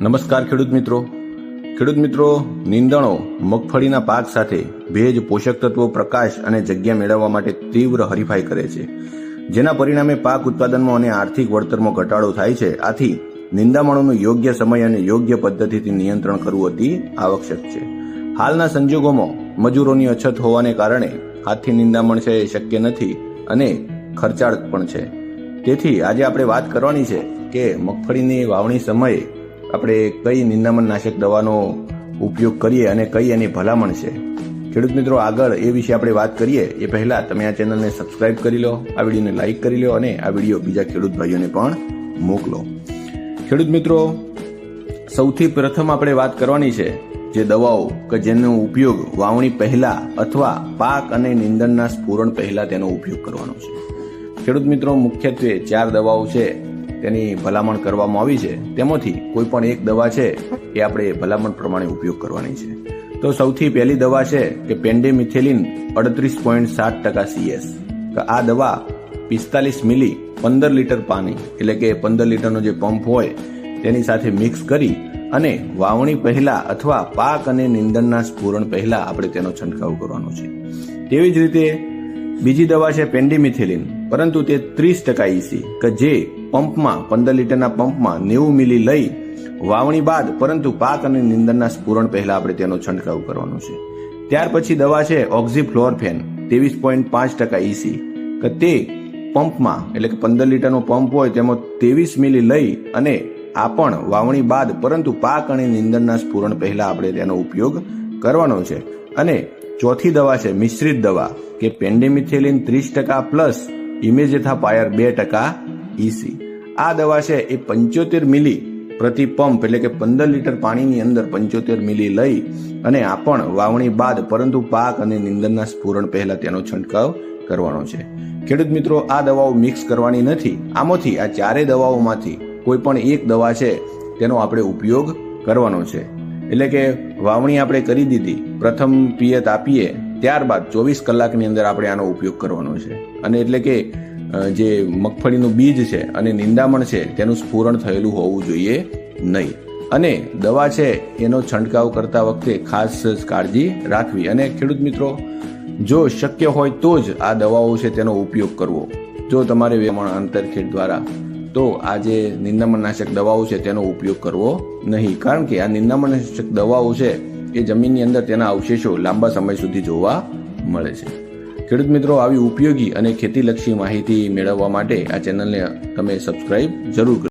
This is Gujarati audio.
નમસ્કાર ખેડૂત મિત્રો. ખેડૂત મિત્રો, નીંદણો મગફળીના પાક સાથે ભેજ, પોષક તત્વો, પ્રકાશ અને જગ્યા મેળવવા માટે તીવ્ર હરીફાઈ કરે છે. જેના પરિણામે પાક ઉત્પાદનમાં અને આર્થિક વળતરમાં ઘટાડો થાય છે. આથી નિંદામણોનું યોગ્ય સમય અને યોગ્ય પદ્ધતિથી નિયંત્રણ કરવું અતિ આવશ્યક છે. હાલના સંજોગોમાં મજૂરોની અછત હોવાને કારણે હાથથી નિંદામણ છે એ શક્ય નથી અને ખર્ચાળ પણ છે. તેથી આજે આપણે વાત કરવાની છે કે મગફળીની વાવણી સમયે આપણે કઈ નિંદામણ નાશક દવાનો ઉપયોગ કરીએ અને કઈ એની ભલામણ છે? ખેડૂત મિત્રો, આગળ એ વિશે આપણે વાત કરીએ. એ પહેલા તમે આ ચેનલને સબસ્ક્રાઇબ કરી લો, આ વિડીયોને લાઇક કરી લો અને આ વીડિયો બીજા ખેડૂત ભાઈઓને પણ મોકલો. ખેડૂત મિત્રો, સૌથી પ્રથમ આપણે વાત કરવાની છે જે દવાઓ કે જેનો ઉપયોગ વાવણી પહેલા અથવા પાક અને નિંદણના સ્ફુરણ પહેલા તેનો ઉપયોગ કરવાનો છે. ખેડૂત મિત્રો, મુખ્યત્વે ચાર દવાઓ છે. તેની ભલામણ કરવામાં આવી છે, તેમાંથી કોઈ પણ એક દવા છે એ આપણે ભલામણ પ્રમાણે ઉપયોગ કરવાની છે. તો સૌથી પહેલી દવા છે કે પેન્ડેમિથેલિન અડત્રીસ પોઈન્ટ સાત ટકા સીએસ આ દવા પિસ્તાલીસ મિલી પંદર લીટર પાણી, એટલે કે પંદર લીટરનો જે પંપ હોય, તેની સાથે મિક્સ કરી અને વાવણી પહેલા અથવા પાક અને નિંદણના સ્ફુરણ પહેલા આપણે તેનો છંટકાવ કરવાનો છે. તેવી જ રીતે બીજી દવા છે પેન્ડિમિથેલિન. પરંતુ તે ત્રીસ ટકા ઈસી કે જે પંપમાં, પંદર લીટરના પંપમાં નેવું મિલી લઈ વાવણી બાદ, પરંતુ પાક અને નિંદણના સ્ફુરણ પહેલા આપણે તેનો છંટકાવ કરવાનો છે. ત્યાર પછી દવા છે ઓક્ઝીફ્લોરફેન, ત્રેવીસ પોઈન્ટ પાંચ ટકા ઈસી કે તે પંપમાં, એટલે કે પંદર લીટરનો પંપ હોય તેમાં ત્રેવીસ મિલી લઈ અને આ પણ વાવણી બાદ, પરંતુ પાક અને નિંદણના સ્ફુરણ પહેલા આપણે તેનો ઉપયોગ કરવાનો છે. અને ચોથી દવા છે મિશ્રિત દવા કે પેન્ડેમિથેલિન ત્રીસ ટકા પ્લસ ઇમેજેથા પાયર બે ટકા ઈસી આ દવા છે એ પંચોતેર મિલી પ્રતિ પંપ, એટલે કે પંદર લીટર પાણીની અંદર પંચોતેર મિલી લઈ અને આ પણ વાવણી બાદ, પરંતુ પાક અને નિંદનના સ્ફુરણ પહેલા તેનો છંટકાવ કરવાનો છે. ખેડૂત મિત્રો, આ દવાઓ મિક્સ કરવાની નથી. આમાંથી આ ચારેય દવાઓમાંથી કોઈ પણ એક દવા છે તેનો આપણે ઉપયોગ કરવાનો છે. એટલે કે વાવણી આપણે કરી દીધી. પ્રથમ પિયત આપીએ ત્યારબાદ ચોવીસ કલાકની અંદર આપણે આનો ઉપયોગ કરવાનો છે. અને એટલે કે જે મગફળીનું બીજ છે અને નિંદામણ છે, તેનું સ્ફુરણ થયેલું હોવું જોઈએ નહીં. અને દવા છે, એનો છંટકાવ કરતા વખતે ખાસ કાળજી રાખવી. અને ખેડૂત મિત્રો, જો શક્ય હોય તો જ આ દવાઓ છે તેનો ઉપયોગ કરવો. જો તમારે વેમણ આંતરખેડ દ્વારા, તો આ જે નિંદામણનાશક દવાઓ છે તેનો ઉપયોગ કરવો નહીં. કારણ કે આ નિંદામણનાશક દવાઓ છે એ જમીનની અંદર તેના અવશેષો લાંબા સમય સુધી જોવા મળે છે. ખેડૂત મિત્રો, આવી ઉપયોગી અને ખેતીલક્ષી માહિતી મેળવવા માટે આ ચેનલને તમે સબસ્ક્રાઇબ જરૂર કરો